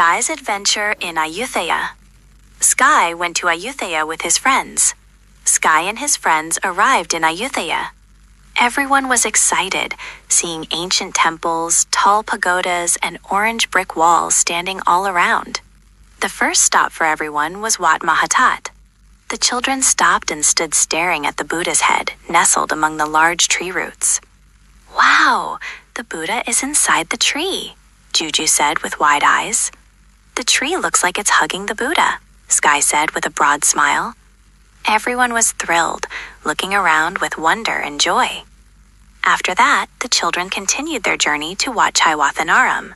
Sky's Adventure in Ayutthaya. Sky went to Ayutthaya with his friends. Sky and his friends arrived in Ayutthaya. Everyone was excited, seeing ancient temples, tall pagodas, and orange brick walls standing all around. The first stop for everyone was Wat Mahatat. The children stopped and stood staring at the Buddha's head, nestled among the large tree roots. Wow, the Buddha is inside the tree, Juju said with wide eyes. The tree looks like it's hugging the Buddha, Sky said with a broad smile. Everyone was thrilled, looking around with wonder and joy. After that, the children continued their journey to Wat Chaiwathanaram.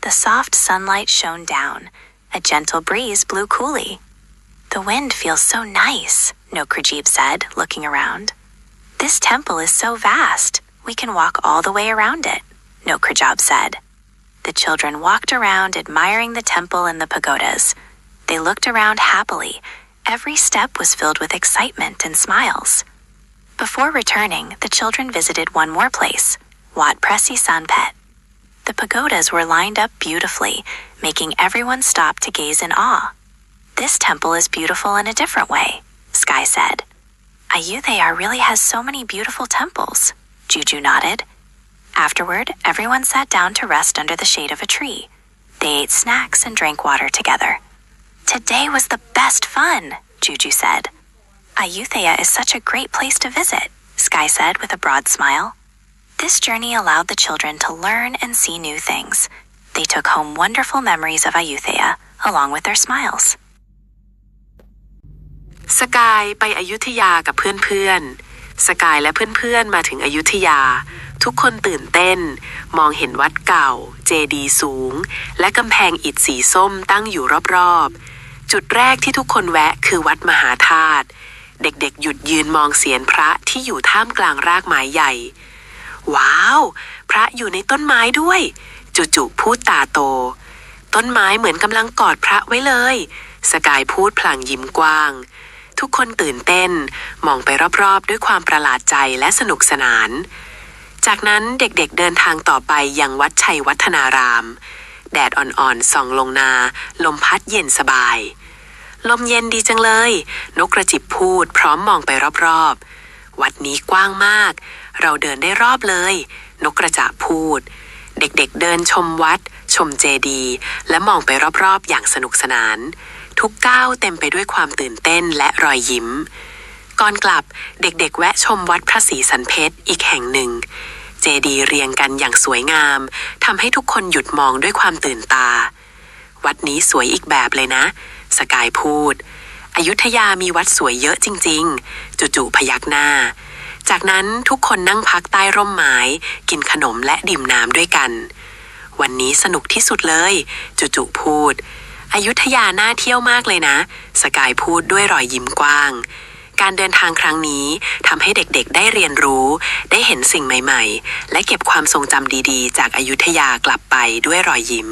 The soft sunlight shone down. A gentle breeze blew coolly. The wind feels so nice, Nokrajib said, looking around. This temple is so vast, we can walk all the way around it, Nokrajab said. The children walked around admiring the temple and the pagodas. They looked around happily. Every step was filled with excitement and smiles. Before returning, the children visited one more place, Wat Presi Sanpet. The pagodas were lined up beautifully, making everyone stop to gaze in awe. This temple is beautiful in a different way, Sky said. Ayutthaya really has so many beautiful temples, Juju nodded. Afterward, everyone sat down to rest under the shade of a tree. They ate snacks and drank water together. Today was the best fun, Juju said. Ayutthaya is such a great place to visit, Sky said with a broad smile. This journey allowed the children to learn and see new things. They took home wonderful memories of Ayutthaya, along with their smiles. สกายไปอยุธยากับเพื่อนๆ สกายและเพื่อนๆ มาถึงอยุธยา ทุกคนตื่นเต้น มองเห็นวัดเก่า เจดีสูง และกำแพงอิฐสีส้มตั้งอยู่รอบๆ จุดแรกที่ทุกคนแวะคือวัดมหาธาตุ เด็กๆ หยุดยืนมองเสียนพระที่อยู่ท่ามกลางรากไม้ใหญ่ ว้าว พระอยู่ในต้นไม้ด้วย จุๆพูดตาโต ต้นไม้เหมือนกำลังกอดพระไว้เลย สกายพูดพลางยิ้มกว้างทุกคนตื่นเต้น มองไปรอบๆ ด้วยความประหลาดใจและสนุกสนาน จากนั้นเด็กๆเดินทางต่อไปยังวัดชัยวัฒนาราม แดดอ่อนๆส่องลงนา ลมพัดเย็นสบาย ลมเย็นดีจังเลย นกกระจิบพูดพร้อมมองไปรอบๆ วัดนี้กว้างมาก เราเดินได้รอบเลย นกกระจาพูด เด็กๆเดินชมวัด ชมเจดี และมองไปรอบๆ อย่างสนุกสนาน ทุกก้าวเต็มไปด้วยความตื่นเต้นและรอยยิ้ม ก่อนกลับเด็กๆ แวะชมวัดพระศรีสันเพชรอีกแห่งหนึ่ง เจดีย์เรียงกันอย่างสวยงามทำให้ทุกคนหยุดมองด้วยความตื่นตา วัดนี้สวยอีกแบบเลยนะ สกายพูด อยุธยามีวัดสวยเยอะจริง ๆ จู่ๆพยักหน้า จากนั้นทุกคนนั่งพักใต้ร่มไม้ กินขนมและดื่มน้ำด้วยกัน วันนี้สนุกที่สุดเลย จู่ๆพูด อยุธยาน่าเที่ยวมากเลยนะ สกายพูดด้วยรอยยิ้มกว้าง การเดินทางครั้งนี้ทำให้เด็กๆ ได้เรียนรู้ ได้เห็นสิ่งใหม่ ๆ และเก็บความทรงจำดีๆ จากอายุทยากลับไปด้วยรอยยิ้ม